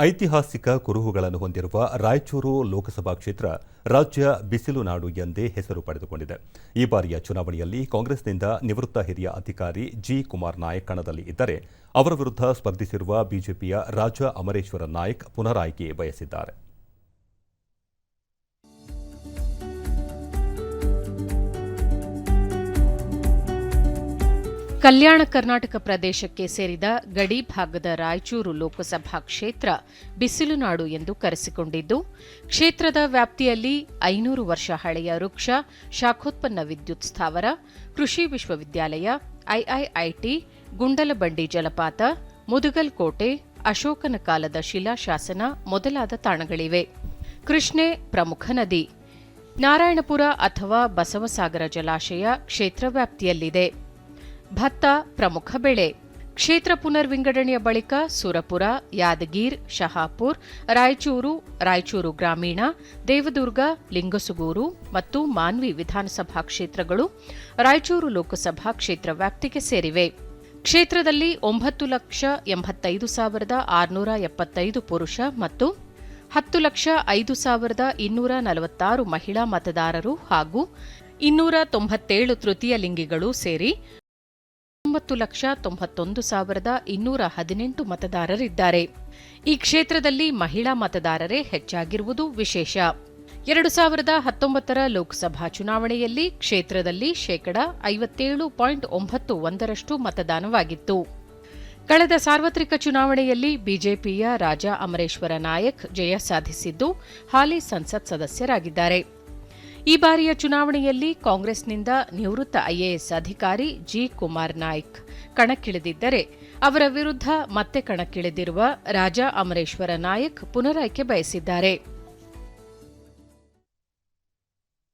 ಐತಿಹಾಸಿಕ ಕುರುಹುಗಳನ್ನು ಹೊಂದಿರುವ ರಾಯಚೂರು ಲೋಕಸಭಾ ಕ್ಷೇತ್ರ ರಾಜ್ಯ ಬಿಸಿಲು ನಾಡು ಎಂದೇ ಹೆಸರು ಪಡೆದುಕೊಂಡಿದೆ. ಈ ಬಾರಿಯ ಚುನಾವಣೆಯಲ್ಲಿ ಕಾಂಗ್ರೆಸ್ನಿಂದ ನಿವೃತ್ತ ಹಿರಿಯ ಅಧಿಕಾರಿ ಜಿ. ಕುಮಾರ್ ನಾಯಕ್ ಕಣದಲ್ಲಿ ಇದ್ದರೆ, ಅವರ ವಿರುದ್ಧ ಸ್ಪರ್ಧಿಸಿರುವ ಬಿಜೆಪಿಯ ರಾಜ ಅಮರೇಶ್ವರ ನಾಯಕ್ ಪುನರಾಯ್ಕೆ ಬಯಸಿದ್ದಾರೆ. ಕಲ್ಯಾಣ ಕರ್ನಾಟಕ ಪ್ರದೇಶಕ್ಕೆ ಸೇರಿದ ಗಡಿ ಭಾಗದ ರಾಯಚೂರು ಲೋಕಸಭಾ ಕ್ಷೇತ್ರ ಬಿಸಿಲುನಾಡು ಎಂದು ಕರೆಸಿಕೊಂಡಿದ್ದು, ಕ್ಷೇತ್ರದ ವ್ಯಾಪ್ತಿಯಲ್ಲಿ ಐನೂರು ವರ್ಷ ಹಳೆಯ ವೃಕ್ಷ, ಶಾಖೋತ್ಪನ್ನ ವಿದ್ಯುತ್ ಸ್ಥಾವರ, ಕೃಷಿ ವಿಶ್ವವಿದ್ಯಾಲಯ, ಐಐಐಟಿ, ಗುಂಡಲಬಂಡಿ ಜಲಪಾತ ಮುದುಗಲ್ ಕೋಟೆ ಅಶೋಕನ ಕಾಲದ ಶಿಲಾಶಾಸನ ಮೊದಲಾದ ತಾಣಗಳಿವೆ. ಕೃಷ್ಣೆ ಪ್ರಮುಖ ನದಿ, ನಾರಾಯಣಪುರ ಅಥವಾ ಬಸವಸಾಗರ ಜಲಾಶಯ ಕ್ಷೇತ್ರ ವ್ಯಾಪ್ತಿಯಲ್ಲಿದೆ. ಭತ್ತ ಪ್ರಮುಖ ಬೆಳೆ. ಕ್ಷೇತ್ರ ಪುನರ್ವಿಂಗಡಣೆಯ ಬಳಿಕ ಸುರಪುರ, ಯಾದಗೀರ್, ಶಹಾಪುರ್, ರಾಯಚೂರು ರಾಯಚೂರು ಗ್ರಾಮೀಣ, ದೇವದುರ್ಗ, ಲಿಂಗಸುಗೂರು ಮತ್ತು ಮಾನ್ವಿ ವಿಧಾನಸಭಾ ಕ್ಷೇತ್ರಗಳು ರಾಯಚೂರು ಲೋಕಸಭಾ ಕ್ಷೇತ್ರ ವ್ಯಾಪ್ತಿಗೆ ಸೇರಿವೆ. ಕ್ಷೇತ್ರದಲ್ಲಿ ಒಂಬತ್ತು ಲಕ್ಷ ಎಂಬತ್ತೈದು ಸಾವಿರದ ಆರುನೂರ ಎಪ್ಪತ್ತೈದು ಪುರುಷ ಮತ್ತು ಹತ್ತು ಲಕ್ಷ ಐದು ಸಾವಿರದ ಇನ್ನೂರ ನಲವತ್ತಾರು ಮಹಿಳಾ ಮತದಾರರು ಹಾಗೂ ಇನ್ನೂರ ತೊಂಬತ್ತೇಳು ತೃತೀಯ ಲಿಂಗಿಗಳು ಸೇರಿ ಒಂಬತ್ತು ಲಕ್ಷ ತೊಂಬತ್ತೊಂದು ಸಾವಿರದ ಇನ್ನೂರ ಹದಿನೆಂಟು ಮತದಾರರಿದ್ದಾರೆ. ಈ ಕ್ಷೇತ್ರದಲ್ಲಿ ಮಹಿಳಾ ಮತದಾರರೇ ಹೆಚ್ಚಾಗಿರುವುದು ವಿಶೇಷ. ಎರಡು ಸಾವಿರದ ಹತ್ತೊಂಬತ್ತರ ಲೋಕಸಭಾ ಚುನಾವಣೆಯಲ್ಲಿ ಕ್ಷೇತ್ರದಲ್ಲಿ ಶೇಕಡ ಐವತ್ತೇಳು ಪಾಯಿಂಟ್ ಒಂಬತ್ತು ಒಂದರಷ್ಟು ಮತದಾನವಾಗಿತ್ತು. ಕಳೆದ ಸಾರ್ವತ್ರಿಕ ಚುನಾವಣೆಯಲ್ಲಿ ಬಿಜೆಪಿಯ ರಾಜಾ ಅಮರೇಶ್ವರ ನಾಯಕ್ ಜಯ ಸಾಧಿಸಿದ್ದು, ಹಾಲಿ ಸಂಸತ್ ಸದಸ್ಯರಾಗಿದ್ದಾರೆ. ಈ ಬಾರಿಯ ಚುನಾವಣೆಯಲ್ಲಿ ಕಾಂಗ್ರೆಸ್ನಿಂದ ನಿವೃತ್ತ ಐಎಎಸ್ ಅಧಿಕಾರಿ ಜಿ ಕುಮಾರ್ ನಾಯ್ಕ್ ಕಣಕ್ಕಿಳಿದಿದ್ದರೆ ಅವರ ವಿರುದ್ಧ ಮತ್ತೆ ಕಣಕ್ಕಿಳಿದಿರುವ ರಾಜಾ ಅಮರೇಶ್ವರ ನಾಯಕ್ ಪುನರಾಯ್ಕೆ ಬಯಸಿದ್ದಾರೆ.